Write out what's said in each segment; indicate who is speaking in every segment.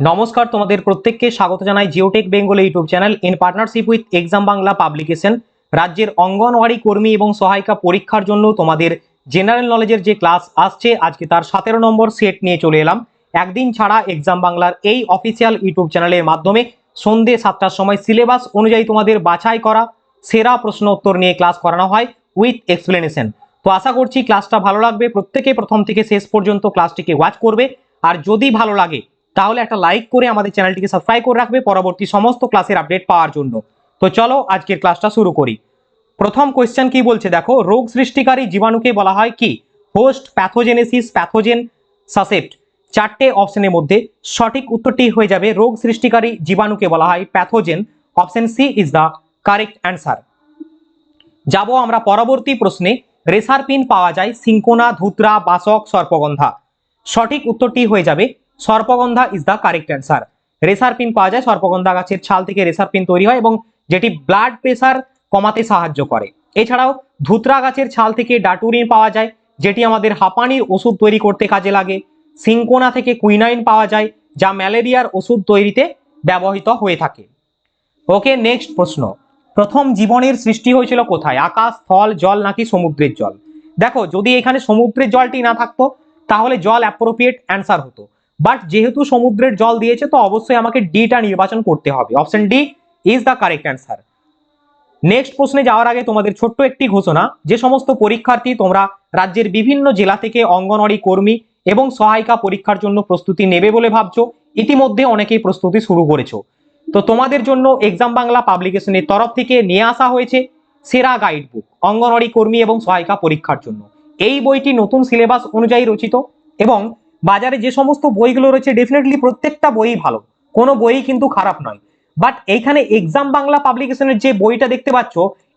Speaker 1: নমস্কার, তোমাদের প্রত্যেককে স্বাগত জানাই Geotech Bengal YouTube channel in partnership with exam Bangla publication রাজ্যের অঙ্গনওয়াড়ি কর্মী এবং সহায়িকা পরীক্ষার জন্য তোমাদের জেনারেল নলেজের যে ক্লাস আসছে, আজকে তার সতেরো নম্বর সেট নিয়ে চলে এলাম। একদিন ছাড়া এক্সাম বাংলার এই অফিসিয়াল ইউটিউব চ্যানেলের মাধ্যমে সন্ধে সাতটার সময় সিলেবাস অনুযায়ী তোমাদের বাছাই করা, সেরা প্রশ্ন উত্তর নিয়ে ক্লাস করানো হয় উইথ এক্সপ্লেনেশন তো আশা করছি ক্লাসটা ভালো লাগবে, প্রত্যেকে প্রথম থেকে শেষ পর্যন্ত ক্লাসটিকে ওয়াচ করবে। আর যদি ভালো লাগে তাহলে একটা লাইক করে আমাদের চ্যানেলটিকে সাবস্ক্রাইব করে রাখবে পরবর্তী সমস্ত ক্লাসের আপডেট পাওয়ার জন্য। তো চলো আজকের ক্লাসটা শুরু করি। প্রথম কোয়েশ্চেন কি বলছে? দেখো, রোগ সৃষ্টিকারী জীবাণুকে বলা হয় কি? হোস্ট প্যাথোজেনেসিস প্যাথোজেন সাসেপ্ট চারটে অপশনের মধ্যে সঠিক উত্তরটি হয়ে যাবে। রোগ সৃষ্টিকারী জীবাণুকে বলা হয় pathogen option C is the correct answer যাব আমরা পরবর্তী প্রশ্নে। রেসার পিন পাওয়া যায় সিঙ্কোনা, ধুতরা, বাসক, সর্পগন্ধা। সঠিক উত্তরটি হয়ে যাবে সর্পগন্ধা is the correct answer reserpine পাওয়া যায়, সর্পগন্ধা গাছের ছাল থেকে রেসার পিন তৈরি হয় এবং যেটি ব্লাড প্রেসার কমাতে সাহায্য করে। এছাড়াও ধুতরা গাছের ছাল থেকে ডাটুরিন পাওয়া যায়, যেটি আমাদের হাঁপানির ওষুধ তৈরি করতে কাজে লাগে। সিঙ্কোনা থেকে কুইনাইন পাওয়া যায়, যা ম্যালেরিয়ার ওষুধ তৈরিতে ব্যবহৃত হয়ে থাকে। ওকে নেক্সট প্রশ্ন। প্রথম জীবনের সৃষ্টি হয়েছিল কোথায়? আকাশ, স্থল, জল নাকি সমুদ্রের জল? দেখো, যদি এখানে সমুদ্রের জলটি না থাকতো, তাহলে জল অ্যাপ্রোপ্রিয়েট অ্যান্সার হতো। বাট যেহেতু সমুদ্রের জল দিয়েছে, তো অবশ্যই আমাকে ডিটা নির্বাচন করতে হবে। Option D is the correct answer next প্রশ্নে যাওয়ার আগে তোমাদের ছোট্ট একটি ঘোষণা। যে সমস্ত পরীক্ষার্থী তোমরা রাজ্যের বিভিন্ন জেলা থেকে অঙ্গনওয়াড়ি কর্মী এবং সহায়িকা পরীক্ষার জন্য প্রস্তুতি নেবে বলে ভাবছ, ইতিমধ্যে অনেকেই প্রস্তুতি শুরু করেছ। তো তোমাদের জন্য এক্সাম বাংলা পাবলিকেশনের তরফ থেকে নিয়ে আসা হয়েছে সেরা গাইড বুক অঙ্গনওয়াড়ি কর্মী এবং সহায়িকা পরীক্ষার জন্য। এই বইটি নতুন সিলেবাস অনুযায়ী রচিত এবং বাজারে যে সমস্ত বইগুলো রয়েছে ডেফিনেটলি প্রত্যেকটা বই ভালো। কোনো বই কিন্তু খারাপ নয়। বাট এইখানে এক্সাম বাংলা পাবলিকেশনের যে বইটা দেখতে পাচ্ছ,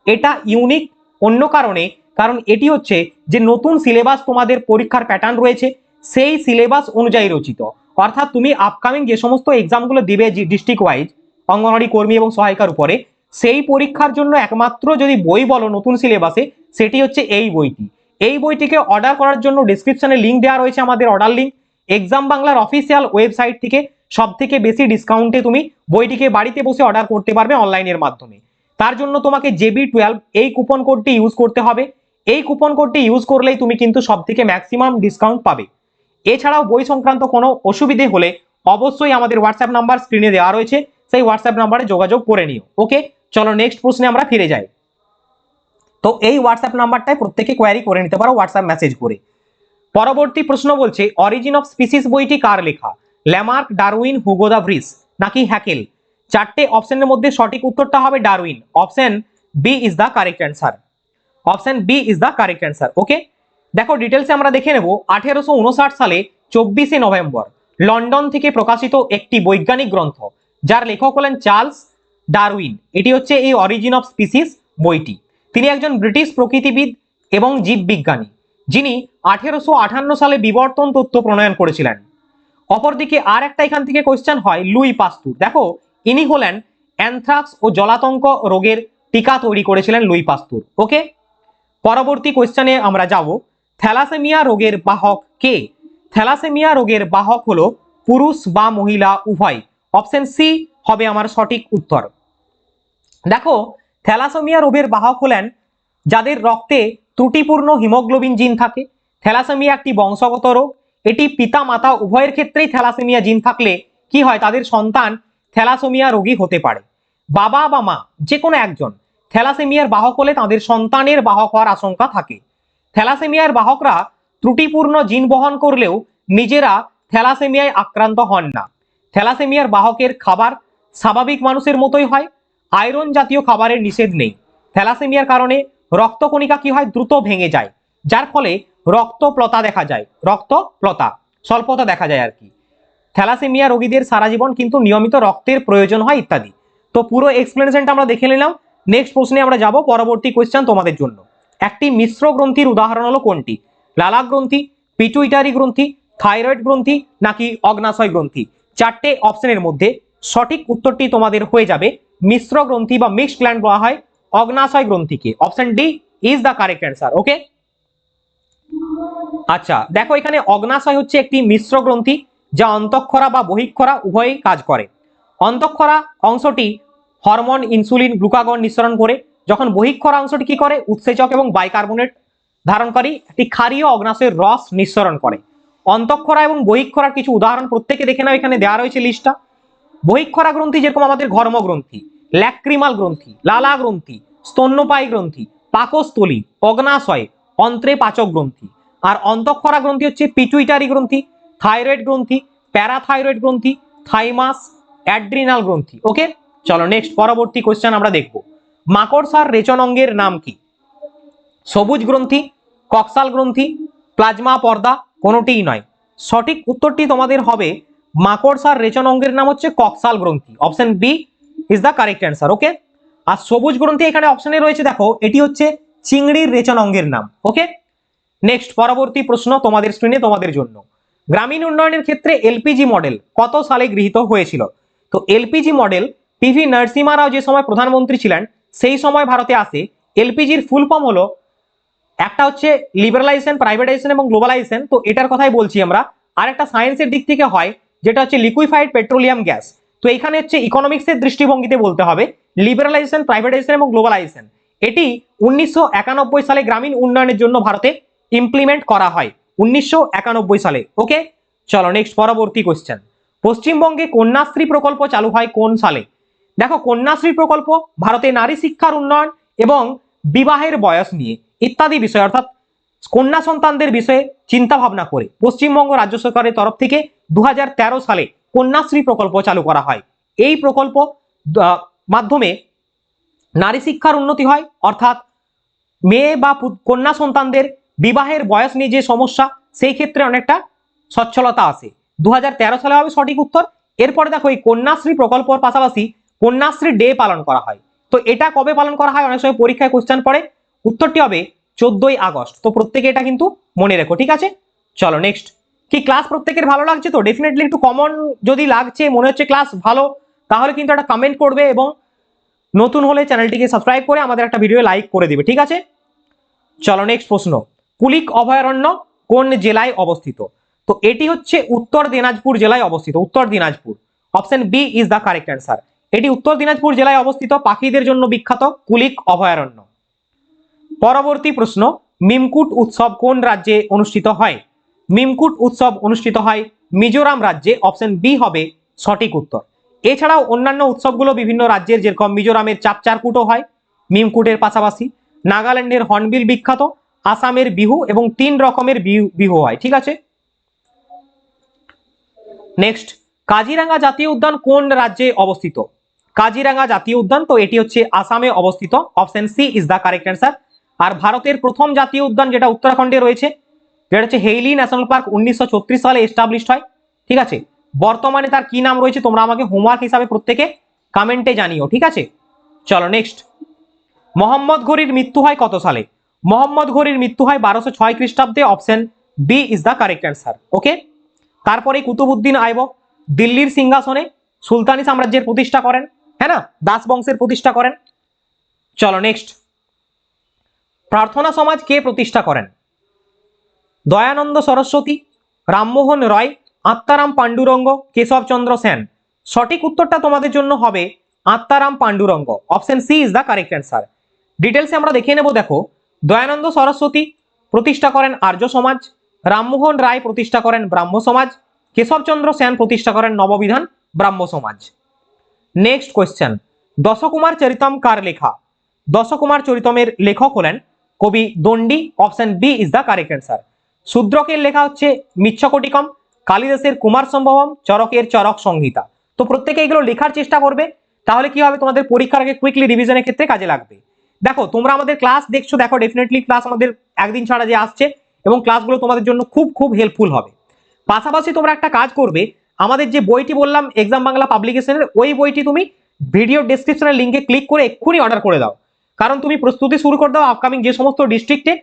Speaker 1: এটা ইউনিক অন্য কারণে, কারণ এটি হচ্ছে যে নতুন সিলেবাস তোমাদের পরীক্ষার প্যাটার্ন রয়েছে, সেই সিলেবাস অনুযায়ী রচিত। অর্থাৎ তুমি আপকামিং যে সমস্ত এক্সামগুলো দিবে ডিস্ট্রিক্ট ওয়াইজ অঙ্গনওয়াড়ি কর্মী এবং সহায়িকার উপরে, সেই পরীক্ষার জন্য একমাত্র যদি বই বলো নতুন সিলেবাসে সেটি হচ্ছে এই বইটি। এই বইটিকে অর্ডার করার জন্য ডিসক্রিপশনে লিঙ্ক দেওয়া রয়েছে আমাদের অর্ডার লিঙ্ক এক্সাম বাংলার অফিসিয়াল ওয়েবসাইট থেকে সব থেকে বেশি ডিসকাউন্টে তুমি বইটিকে বাড়িতে বসে অর্ডার করতে পারবে অনলাইনের মাধ্যমে। তার জন্য তোমাকে জেবি টুয়েলভ এই কুপন কোডটি ইউজ করতে হবে। এই কুপন কোডটি ইউজ করলেই তুমি কিন্তু সব থেকে ম্যাক্সিমাম ডিসকাউন্ট পাবে। এছাড়াও বই সংক্রান্ত কোনো অসুবিধে হলে অবশ্যই আমাদের হোয়াটসঅ্যাপ নাম্বার স্ক্রিনে দেওয়া রয়েছে। সেই হোয়াটসঅ্যাপ নাম্বারে যোগাযোগ করে নিও। ওকে চলো নেক্সট প্রশ্নে আমরা ফিরে যাই। তো এই হোয়াটসঅ্যাপ নাম্বারটায় প্রত্যেকে কোয়ারি করে নিতে পারো হোয়াটসঅ্যাপ মেসেজ করে। পরবর্তী প্রশ্ন বলছে অরিজিন অফ স্পিসিস বইটি কার লেখা? Lamarck, Darwin, Hugo de Vries নাকি হ্যাকেল? চারটে অপশনের মধ্যে সঠিক উত্তরটা হবে Darwin. Option B is the correct answer option B is the correct answer okay দেখো ডিটেলসে আমরা দেখে নেব। আঠেরোশো উনষাট সালে চব্বিশে নভেম্বর, লন্ডন থেকে প্রকাশিত একটি বৈজ্ঞানিক গ্রন্থ, যার লেখক হলেন চার্লস ডারউইন। এটি হচ্ছে এই অরিজিন অফ স্পিসিস বইটি। তিনি একজন ব্রিটিশ প্রকৃতিবিদ এবং জীববিজ্ঞানী। যিনি আঠেরোশো আঠান্ন সালে বিবর্তন তত্ত্ব প্রণয়ন করেছিলেন। অপরদিকে আর একটা এখান থেকে কোয়েশ্চেন হয়, লুই পাস্তুর। দেখো, ইনি হলেন অ্যানথ্রাক্স ও জলাতঙ্ক রোগের টিকা তৈরি করেছিলেন লুই পাস্তুর। ওকে? পরবর্তী কোয়েশ্চেনে আমরা যাব। থ্যালাসেমিয়া রোগের বাহক কে? থ্যালাসেমিয়া রোগের বাহক হলো পুরুষ বা মহিলা, উভয়। অপশন সি হবে আমার সঠিক উত্তর। দেখো, থ্যালাসেমিয়া রোগের বাহক হলেন যাদের রক্তে ত্রুটিপূর্ণ হিমোগ্লোবিন জিন থাকে, থ্যালাসেমিয়া একটি বংশগত রোগ। এটি পিতা মাতা উভয়ের ক্ষেত্রেই থ্যালাসেমিয়া জিন থাকলে কি হয়? তাদের সন্তান থ্যালাসেমিয়া রোগী হতে পারে। বাবা বা মা যে কোনো একজন, থ্যালাসেমিয়ার বাহক হলে তাদের সন্তানের বাহক হওয়ার আশঙ্কা থাকে। থ্যালাসেমিয়ার বাহকরা ত্রুটিপূর্ণ জিন বহন করলেও নিজেরা থ্যালাসেমিয়ায় আক্রান্ত হন না। থ্যালাসেমিয়ার বাহকের খাবার স্বাভাবিক মানুষের মতোই হয়। আয়রন জাতীয় খাবারের নিষেধ নেই। থ্যালাসেমিয়ার কারণে রক্তকণিকা কি হয়? দ্রুত ভেঙে যায়। যার ফলে রক্তপ্লতা দেখা যায়। রক্তপ্লতা, স্বল্পতা দেখা যায় আর কি। থ্যালাসেমিয়া রোগীদের সারা জীবন কিন্তু নিয়মিত রক্তের প্রয়োজন হয় ইত্যাদি। তো পুরো এক্সপ্লেনেশনটা আমরা দেখে নিলাম। নেক্সট প্রশ্নে আমরা যাব। পরবর্তী কোয়েশ্চেন তোমাদের জন্য। একটি মিশ্র গ্রন্থির উদাহরণ হলো কোনটি? লালা গ্রন্থি পিটুইটারি গ্রন্থি থাইরয়েড গ্রন্থি, নাকি অগ্নাশয় গ্রন্থি? চারটে অপশনের মধ্যে সঠিক উত্তরটি তোমাদের হয়ে যাবে। মিশ্র গ্রন্থি বা মিক্সড গ্ল্যান্ড বলা হয়। অগ্নাশয় গ্রন্থিকে। Option D is the correct answer okay আচ্ছা দেখো এখানে অগ্নাশয় হচ্ছে একটি মিশ্র গ্রন্থি যা অন্তঃক্ষরা বা বহিঃক্ষরা উভয়ই কাজ করে। অন্তঃক্ষরা অংশটি হরমোন, ইনসুলিন, গ্লুকাগন নিঃসরণ করে। যখন বহিঃক্ষরা অংশটি কি করে? উৎসেচক এবং বাইকার্বনেট ধারণকারী একটি ক্ষারীয় অগ্নাশয়ের রস নিঃসরণ করে। অন্তঃক্ষরা এবং বহিঃক্ষরার কিছু উদাহরণ প্রত্যেকে দেখে নাও, এখানে দেওয়া রয়েছে লিস্টটা বহিঃক্ষরা গ্রন্থি যেরকম আমাদের ঘর্ম গ্রন্থি ল্যাক্রিমাল গ্রন্থি, লালা গ্রন্থি, স্তন্যপায়ী গ্রন্থি, পাকস্থলী, অগ্নাশয় অন্ত্রে পাচক গ্রন্থি। আর অন্তঃক্ষরা গ্রন্থি হচ্ছে পিটুইটারি গ্রন্থি, থাইরয়েড গ্রন্থি, প্যারাথাইরয়েড গ্রন্থি, থাইমাস, অ্যাড্রিনাল গ্রন্থি। ওকে? চলো নেক্সট পরবর্তী কোশ্চেন আমরা দেখব। মাকড়সার রেচন অঙ্গের নাম কি? সবুজ গ্রন্থি, কক্সাল গ্রন্থি, প্লাজমা পর্দা, কোনোটিই নয়। সঠিক উত্তরটি তোমাদের হবে মাকড়সার রেচন অঙ্গের নাম হচ্ছে কক্সাল গ্রন্থি। Option B is the correct answer okay আর সবুজ গ্রন্থি এখানে অপশনে রয়েছে, দেখো, এটি হচ্ছে চিংড়ির রেচন অঙ্গের নাম ওকে নেক্সট পরবর্তী প্রশ্ন তোমাদের স্ক্রিনে তোমাদের জন্য। গ্রামীণ উন্নয়নের ক্ষেত্রে এলপিজি মডেল কত সালে গৃহীত হয়েছিল? তো LPG model PV Narasimha Rao যে সময় প্রধানমন্ত্রী ছিলেন, সেই সময় ভারতে আসে। এলপিজির ফুল ফর্ম হলো একটা হচ্ছে লিবারালাইজেশন প্রাইভেটাইজেশন এবং গ্লোবালাইজেশন তো এটার কথাই বলছি আমরা। আর একটা সায়েন্সের দিক থেকে হয়, যেটা হচ্ছে লিকুইফাইড পেট্রোলিয়াম গ্যাস তো এখানে হচ্ছে ইকোনমিক্সের দৃষ্টিভঙ্গিতে বলতে হবে লিবারালাইজেশন প্রাইভেটাইজেশন এবং গ্লোবালাইজেশন এটি উনিশশো একানব্বই সালে গ্রামীণ উন্নয়নের জন্য ভারতে ইমপ্লিমেন্ট করা হয়, উনিশশো একানব্বই সালে। ওকে চলো নেক্সট পরবর্তী কোশ্চেন পশ্চিমবঙ্গে কন্যাশ্রী প্রকল্প চালু হয় কোন সালে? দেখো, কন্যাশ্রী প্রকল্প ভারতে নারী শিক্ষার উন্নয়ন এবং বিবাহের বয়স নিয়ে ইত্যাদি বিষয়, অর্থাৎ কন্যা সন্তানদের বিষয়ে চিন্তা ভাবনা করে পশ্চিমবঙ্গ রাজ্য সরকারের তরফ থেকে দু হাজার তেরো সালে কন্যাশ্রী প্রকল্প চালু করা হয়। এই প্রকল্প মাধ্যমে নারী শিক্ষার উন্নতি হয়, অর্থাৎ মেয়ে বা কন্যা সন্তানদের বিবাহের বয়স নিয়ে যে সমস্যা, সেই ক্ষেত্রে অনেকটা সচ্ছলতা আসে দু হাজার তেরো সালে হবে সঠিক উত্তর। এরপরে দেখো, এই কন্যাশ্রী প্রকল্পর পাশাপাশি কন্যাশ্রী ডে পালন করা হয়। তো এটা কবে পালন করা হয়? অনেক সময় পরীক্ষায় কোশ্চেন পড়ে। উত্তরটি হবে চোদ্দই আগস্ট। তো প্রত্যেকে এটা কিন্তু মনে রেখো, ঠিক আছে? চলো নেক্সট কি ক্লাস প্রত্যেকের ভালো লাগছে তো? ডেফিনেটলি একটু কমন যদি লাগছে, মনে হচ্ছে ক্লাস ভালো, তাহলে কিন্তু একটা কমেন্ট করবে এবং নতুন হলে চ্যানেলটিকে সাবস্ক্রাইব করে আমাদের একটা ভিডিও লাইক করে দিবে, ঠিক আছে? চলো নেক্সট প্রশ্ন। কুলিক অভয়ারণ্য কোন জেলায় অবস্থিত? তো এটি হচ্ছে উত্তর দিনাজপুর জেলায় অবস্থিত, Uttar Dinajpur. Option B is the correct answer এটি উত্তর দিনাজপুর জেলায় অবস্থিত, পাখিদের জন্য বিখ্যাত কুলিক অভয়ারণ্য। পরবর্তী প্রশ্ন মিমকুট উৎসব কোন রাজ্যে অনুষ্ঠিত হয়? মিমকুট উৎসব অনুষ্ঠিত হয়। মিজোরাম রাজ্যে অপশন বি হবে সঠিক উত্তর। এছাড়াও অন্যান্য উৎসবগুলো বিভিন্ন রাজ্যের যেরকম মিজোরামের চাপচারকুটও হয়, মিমকুটের পাশাপাশি নাগাল্যান্ডের হর্নবিল বিখ্যাত, আসামের বিহু এবং তিন রকমের বিহু- হয়, ঠিক আছে? নেক্সট কাজিরাঙ্গা জাতীয় উদ্যান কোন রাজ্যে অবস্থিত? কাজিরাঙ্গা জাতীয় উদ্যান, তো এটি হচ্ছে আসামে অবস্থিত। Option C is the correct answer আর ভারতের প্রথম জাতীয় উদ্যান যেটা উত্তরাখণ্ডে রয়েছে যেটা হচ্ছে হেইলি ন্যাশনাল পার্ক উনিশশো ছত্রিশ সালে এস্টাবলিশড হয়। ঠিক আছে? বর্তমানে তার কি নাম রয়েছে তোমরা আমাকে হোমওয়ার্ক হিসাবে প্রত্যেকে কমেন্টে জানিও, ঠিক আছে? চলো নেক্সট মোহাম্মদ ঘড়ির মৃত্যু হয় কত সালে? মোহাম্মদ ঘড়ির মৃত্যু হয় বারোশো ছয় খ্রিস্টাব্দে option B is the correct answer okay তারপরে কুতুবুদ্দিন আইবক দিল্লির সিংহাসনে সুলতানি সাম্রাজ্যের প্রতিষ্ঠা করেন হ্যাঁ না? দাস বংশের প্রতিষ্ঠা করেন। চলো নেক্সট প্রার্থনা সমাজ কে প্রতিষ্ঠা করেন? দয়ানন্দ সরস্বতী, রামমোহন রয়, আত্মারাম পাণ্ডুরঙ্গ কেশবচন্দ্র সেন। সঠিক উত্তরটা তোমাদের জন্য হবে Atmaram Pandurang. Option C is the correct answer ডিটেলসে আমরা দেখে নেব, দেখো। দয়ানন্দ সরস্বতী প্রতিষ্ঠা করেন আর্য সমাজ, রামমোহন রায় প্রতিষ্ঠা করেন ব্রাহ্ম সমাজ কেশবচন্দ্র সেন প্রতিষ্ঠা করেন নববিধান ব্রাহ্ম সমাজ। নেক্সট কোয়েশ্চেন দশকুমার চরিতম কার লেখা? দশকুমার চরিতমের লেখক হলেন কবি Dandi option B is the correct answer শূদ্রকের লেখা হচ্ছে মিচ্ছকটিকম, কালিদাসের কুমার সম্ভবম, চরকের চরক সংহিতা। তো প্রত্যেকে এগুলো লেখার চেষ্টা করবে, তাহলে কি হবে? তোমাদের পরীক্ষার আগে কুইকলি রিভিশনের ক্ষেত্রে কাজে লাগবে। দেখো, তোমরা আমাদের ক্লাস দেখছ, দেখো ডেফিনেটলি ক্লাস আমাদের একদিন ছাড়া যে আসছে, এবং ক্লাসগুলো তোমাদের জন্য খুব খুব হেল্পফুল হবে। পাশাপাশি তোমরা একটা কাজ করবে, আমাদের যে বইটি বললাম এক্সাম বাংলা পাবলিকেশনের ওই বইটি তুমি ভিডিও ডেসক্রিপশনের লিঙ্কে ক্লিক করে এক্ষুনি অর্ডার করে দাও। কারণ তুমি প্রস্তুতি শুরু করে দাও আপকামিং যে সমস্ত ডিস্ট্রিক্টে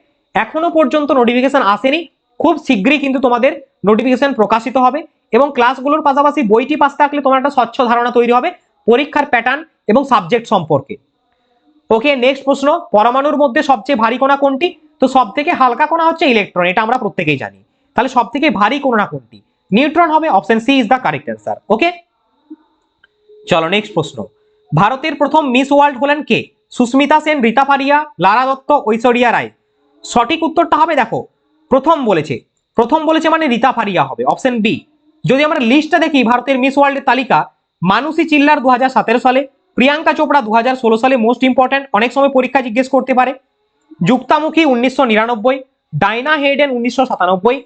Speaker 1: এখনও পর্যন্ত নোটিফিকেশন আসেনি। খুব শীঘ্রই কিন্তু তোমাদের নোটিফিকেশন প্রকাশিত হবে এবং ক্লাসগুলোর পাশাপাশি বইটি পাশ থাকলে তোমার একটা স্বচ্ছ ধারণা তৈরি হবে পরীক্ষার প্যাটার্ন এবং সাবজেক্ট সম্পর্কে। ওকে নেক্সট প্রশ্ন, পরমাণুর মধ্যে সবচেয়ে ভারী কণা কোনটি? তো সব থেকে হালকা কণা হচ্ছে ইলেকট্রন এটা আমরা প্রত্যেকেই জানি। তাহলে সব থেকে ভারী কণা কোনটি? নিউট্রন হবে option C is the correct answer okay চলো নেক্সট প্রশ্ন। ভারতের প্রথম মিস ওয়ার্ল্ড হলেন কে? সুস্মিতা সেন, রীতা ফারিয়া, লারা দত্ত, ঐশ্বরিয়া রায়। সঠিক উত্তরটা হবে দেখো, প্রথম বলেছে। প্রথম বলেছে মানে রীতা ফারিয়া হবে অপশন বি যদি আমরা লিস্টটা দেখি, ভারতের মিস ওয়ার্ল্ডের তালিকা মানুষী চিল্লার দুহাজার সতেরো সালে, প্রিয়াঙ্কা চোপড়া দু হাজার ষোলো সালে মোস্ট ইম্পর্ট্যান্ট অনেক সময় পরীক্ষা জিজ্ঞেস করতে পারে। যুক্তামুখী উনিশশো নিরানব্বই, ডাইনা হেডেন উনিশশো সাতানব্বই,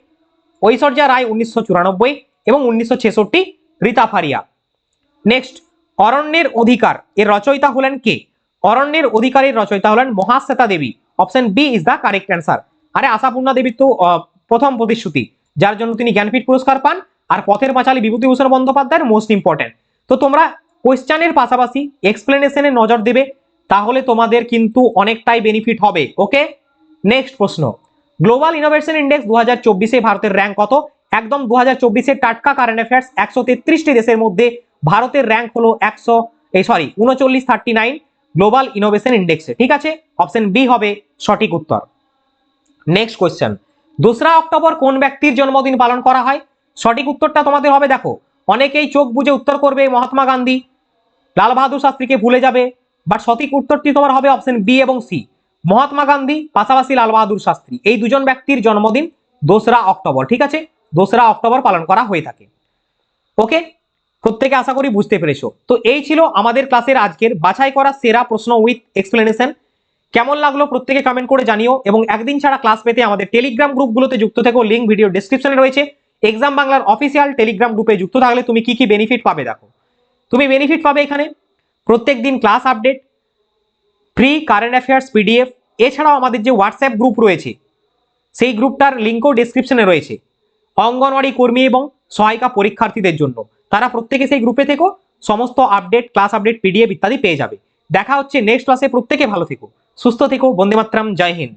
Speaker 1: ঐশ্বর্যা রায় উনিশশো চুরানব্বই এবং উনিশশো ছেষট্টি, রীতা ফারিয়া। নেক্সট অরণ্যের অধিকার, এর রচয়িতা হলেন কে? অরণ্যের অধিকারের রচয়িতা হলেন Mahasweta Devi. Option B is the correct answer আরে আশাপূর্ণা দেবীর তো প্রথম প্রতিশ্রুতি, যার জন্য তিনি জ্ঞানপীঠ পুরস্কার পান, আর পথের পাঁচালী বিভূতিভূষণ বন্দ্যোপাধ্যায়ের মোস্ট ইম্পর্টেন্ট তো তোমরা কোয়েশ্চানের পাশাপাশি এক্সপ্লেনেশনে নজর দেবে, তাহলে তোমাদের কিন্তু অনেকটাই বেনিফিট হবে ওকে নেক্সট প্রশ্ন। গ্লোবাল ইনোভেশন ইন্ডেক্স দু হাজার ভারতের র্যাঙ্ক কত? একদম দু হাজার টাটকা কারেন্ট অ্যাফেয়ার্স একশো দেশের মধ্যে ভারতের র্যাঙ্ক হলো একশো, এই সরি উনচল্লিশ থার্টি নাইন গ্লোবাল ইনোভেশন ইন্ডেক্সে ঠিক আছে? অপশন বি হবে সঠিক উত্তর। নেক্সট কোয়েশ্চেন দোসরা অক্টোবর কোন ব্যক্তির জন্মদিন পালন করা হয়? সঠিক উত্তরটা তোমাদের হবে, দেখো, অনেকেই চোখ বুজে উত্তর করবে মহাত্মা গান্ধী। লাল বাহাদুর শাস্ত্রীকে ভুলে যাবে বাট সঠিক উত্তরটি তোমার হবে অপশন বি এবং সি মহাত্মা গান্ধী, পাশাপাশি লাল বাহাদুর শাস্ত্রী। এই দুজন ব্যক্তির জন্মদিন দোসরা অক্টোবর, ঠিক আছে? দোসরা অক্টোবর পালন করা হয়ে থাকে। ওকে প্রত্যেকে আশা করি বুঝতে পেরেছ। তো এই ছিল আমাদের ক্লাসের আজকের বাছাই করা সেরা প্রশ্ন উইথ এক্সপ্লেনেশন। কেমন লাগল প্রত্যেকে কমেন্ট করে জানিও এবং একদিন ছাড়া ক্লাস পেতে আমাদের টেলিগ্রাম গ্রুপগুলোতে যুক্ত থেকো লিঙ্ক ভিডিও ডেসক্রিপশনে রয়েছে। এক্সাম বাংলার অফিসিয়াল টেলিগ্রাম গ্রুপে যুক্ত থাকলে তুমি কি কি বেনিফিট পাবে দেখো। তুমি বেনিফিট পাবে এখানে প্রত্যেক দিন class update free current affairs PDF এছাড়াও আমাদের যে হোয়াটসঅ্যাপ গ্রুপ রয়েছে, সেই গ্রুপটার লিঙ্কও ডেসক্রিপশনে রয়েছে। অঙ্গনওয়াড়ি কর্মী এবং সহায়িকা পরীক্ষার্থীদের জন্য। তারা প্রত্যেকে সেই গ্রুপে থেকো, সমস্ত আপডেট ক্লাস আপডেট পিডিএফ ইত্যাদি পেয়ে যাবে। দেখা হচ্ছে নেক্সট ক্লাসে প্রত্যেকে ভালো থেকো। সুস্থ থেকো বন্দে মাতরাম জয় হিন্দ।